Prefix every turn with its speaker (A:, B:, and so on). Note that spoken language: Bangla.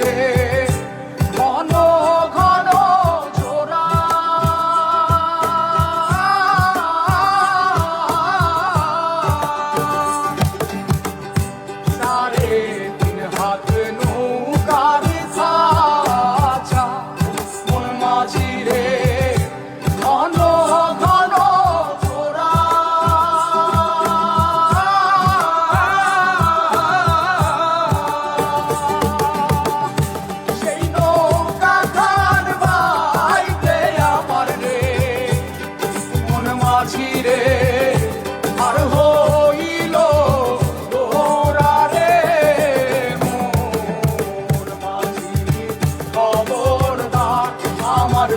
A: Yeah. খবরদার আমার